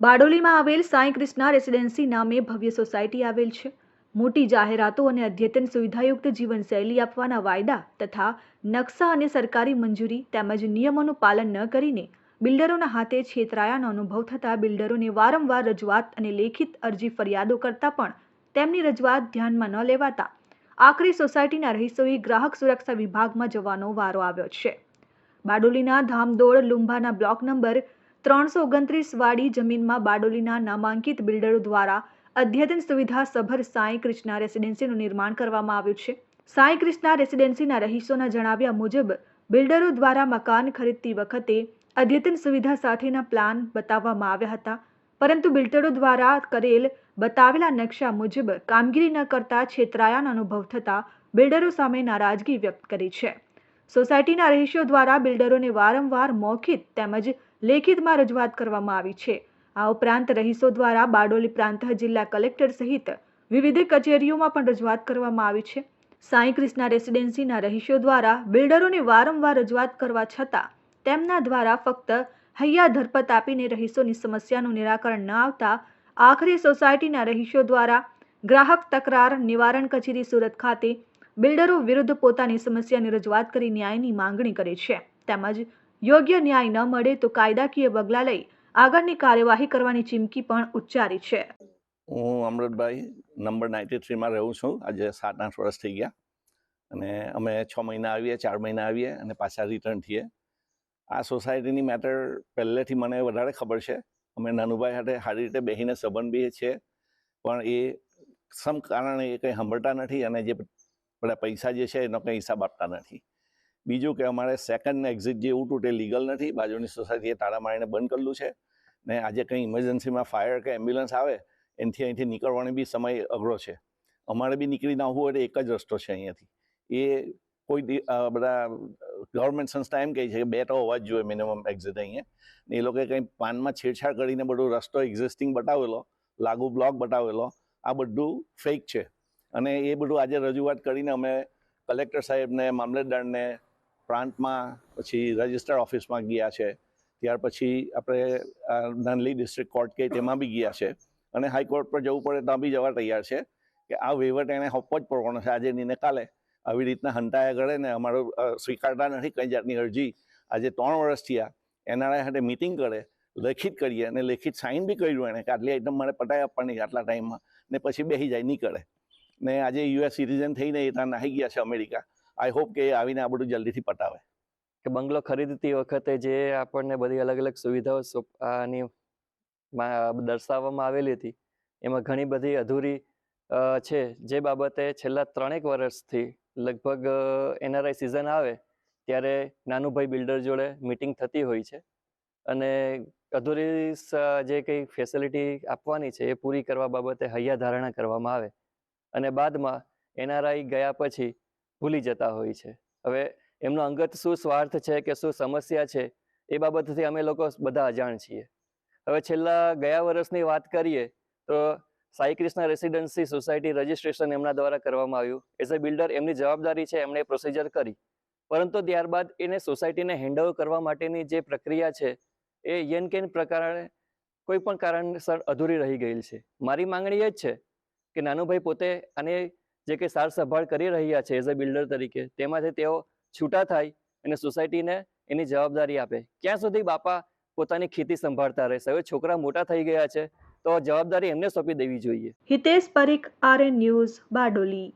બારડોલીમાં આવેલ સાંઈ કૃષ્ણા રેસિડેન્સી નામે ભવ્ય સોસાયટી આવેલ છે. મોટી જાહેરાતો અને અદ્યતન સુવિધાયુક્ત જીવનશૈલી આપવાના વાયદા તથા નકશા અને સરકારી મંજૂરી તેમજ નિયમોનું પાલન ન કરીને બિલ્ડરોના હાથે છેતરાયાનો અનુભવ થતાં બિલ્ડરોને વારંવાર રજૂઆત અને લેખિત અરજી ફરિયાદો કરતાં પણ તેમની રજૂઆત ધ્યાનમાં ન લેવાતા આખરે સોસાયટીના રહીશોએ ગ્રાહક સુરક્ષા વિભાગમાં જવાનો વારો આવ્યો છે. બારડોલીના ધામદોડ લુંભાના બ્લોક નંબર ત્રણસો ઓગણત્રીસ વાળી જમીનમાં બારડોલીના નામાંકિત બિલ્ડરો દ્વારા અદ્યતન સુવિધા સભર સાંઈ કૃષ્ણા રેસિડેન્સીનું નિર્માણ કરવામાં આવ્યું છે. સાંઈ કૃષ્ણા રેસિડેન્સીના રહીશોના જણાવ્યા મુજબ, બિલ્ડરો દ્વારા મકાન ખરીદતી વખતે અદ્યતન સુવિધા સાથેના પ્લાન બતાવવામાં આવ્યા હતા. પરંતુ બિલ્ડરો દ્વારા કરેલ બતાવેલા નકશા મુજબ કામગીરી ન કરતા છેતરાયાનો અનુભવ થતા બિલ્ડરો સામે નારાજગી વ્યક્ત કરી છે. સોસાયટીના રહીશો દ્વારા બિલ્ડરોને વારંવાર મૌખિત તેમજ લેખિતમાં રજૂઆત કરવામાં આવી છે. આ ઉપરાંત રહીશો દ્વારા બારડોલી પ્રાંત જિલ્લા કલેક્ટર સહિત વિવિધ કચેરીઓમાં પણ રજૂઆત કરવામાં આવી છે. સાંઈ ક્રિષ્ના રેસિડેન્સીના રહીશો દ્વારા બિલ્ડરોને વારંવાર રજૂઆત કરવા છતાં તેમના દ્વારા ફક્ત હૈયા ધરપત આપીને રહીશોની સમસ્યાનું નિરાકરણ ન આવતા આખરે સોસાયટીના રહીશો દ્વારા ગ્રાહક તકરાર નિવારણ કચેરી સુરત ખાતે બિલ્ડરો વિરુદ્ધ પોતાની સમસ્યાની રજૂઆત કરી ન્યાયની માંગણી કરી છે. તેમજ યોગ્ય ન્યાય ન મળે તો કાયદાકીય પગલાં લઈ આગળની કાર્યવાહી કરવાની ચીમકી પણ ઉચ્ચારી છે. હું અમૃતભાઈ, નંબર નાઇન્ટી થ્રીમાં રહું છું. આજે સાત આઠ વર્ષ થઈ ગયા. અને અમે છ મહિના આવીએ, ચાર મહિના આવીએ અને પાછા રિટર્ન થઈએ. આ સોસાયટીની મેટર પહેલેથી મને વધારે ખબર છે. અમે નાનુભાઈ સાથે સારી રીતે બેસીને સંબંધ બી છે. પણ એ સમ કારણે એ કંઈ સાંભળતા નથી અને જે બધા પૈસા જે છે એનો કંઈ હિસાબ આપતા નથી. બીજું કે અમારે સેકન્ડ એક્ઝિટ જે ઉઠું તે લીગલ નથી. બાજુની સોસાયટીએ તાળા મારીને બંધ કરેલું છે. ને આજે કંઈ ઇમરજન્સીમાં ફાયર કે એમ્બ્યુલન્સ આવે, એનાથી અહીંથી નીકળવાનો બી સમય અઘરો છે. અમારે બી નીકળી ના હોય એક જ રસ્તો છે અહીંયાથી. એ કોઈ બધા ગવર્મેન્ટ સંસ્થા એમ કહે છે કે બે તો હોવા જ જોઈએ મિનિમમ એક્ઝિટ અહીંયા. ને એ લોકોએ કંઈ પાનમાં છેડછાડ કરીને બધો રસ્તો એક્ઝિસ્ટિંગ બતાવેલો, લાગુ બ્લોક બતાવેલો, આ બધું ફેક છે. અને એ બધું આજે રજૂઆત કરીને અમે કલેક્ટર સાહેબને, મામલતદારને પ્રાંતમાં, પછી રજિસ્ટર ઓફિસમાં ગયા છે. ત્યાર પછી આપણે નાનલી ડિસ્ટ્રિક્ટ કોર્ટ કે તેમાં બી ગયા છે. અને હાઈકોર્ટ પર જવું પડે ત્યાં બી જવા તૈયાર છે કે આ વહીવટ એને હોપવો જ પડવાનો છે. આજે ને કાલે આવી રીતના હંટાયા ગળે ને અમારું સ્વીકારતા નથી કઈ જાતની અરજી. આજે ત્રણ વર્ષ થયા. એનઆરઆઈ સાથે મિટિંગ કરે, લેખિત કરીએ અને લેખિત સાઇન બી કર્યું એને કે આટલી આઈટમ મારે પટાઈ આપવાની આટલા ટાઈમમાં ને પછી બેસી જાય, નીકળે. ને આજે યુએસ સિટીઝન થઈને એ ત્યાં નાહી ગયા છે અમેરિકા. આઈ હોપ કે આવીને આ બધું જલ્દીથી પટાવે. કે બંગલો ખરીદતી વખતે જે આપણને બધી અલગ અલગ સુવિધાઓ આની દર્શાવવામાં આવેલી હતી, એમાં ઘણી બધી અધૂરી છે. જે બાબતે છેલ્લા ત્રણેક વર્ષથી લગભગ એનઆરઆઈ સિઝન આવે, ત્યારે નાનુભાઈ બિલ્ડર જોડે મિટિંગ થતી હોય છે. અને અધૂરી જે કંઈ ફેસિલિટી આપવાની છે, એ પૂરી કરવા બાબતે હૈયા ધારણા કરવામાં આવે. અને બાદમાં એનઆરઆઈ ગયા પછી ભૂલી જતા હોય છે. હવે એમનો અંગત શું સ્વાર્થ છે કે શું સમસ્યા છે એ બાબતથી અમે લોકો બધા અજાણ છીએ. હવે છેલ્લા ગયા વર્ષની વાત કરીએ તો સાઈ રેસિડેન્સી સોસાયટી રજિસ્ટ્રેશન એમના દ્વારા કરવામાં આવ્યું. એઝ અ બિલ્ડર એમની જવાબદારી છે, એમણે પ્રોસિજર કરી. પરંતુ ત્યારબાદ એને સોસાયટીને હેન્ડઓવર કરવા માટેની જે પ્રક્રિયા છે એ યેન કેન પ્રકારે કોઈ પણ કારણસર અધૂરી રહી ગયેલ છે. મારી માંગણી એ જ છે કે નાનુભાઈ પોતે આને જે કંઈ સાર સંભાળ કરી રહ્યા છે એઝ અ બિલ્ડર તરીકે, તેમાંથી તેઓ છૂટા થાય અને સોસાયટીને એની જવાબદારી આપે. ક્યાં સુધી બાપા પોતાની ખેતી સંભાળતા રહેશે? હવે છોકરા મોટા થઈ ગયા છે, તો જવાબદારી એમને સોંપી દેવી જોઈએ. Hitesh Parikh RN news Bardoli.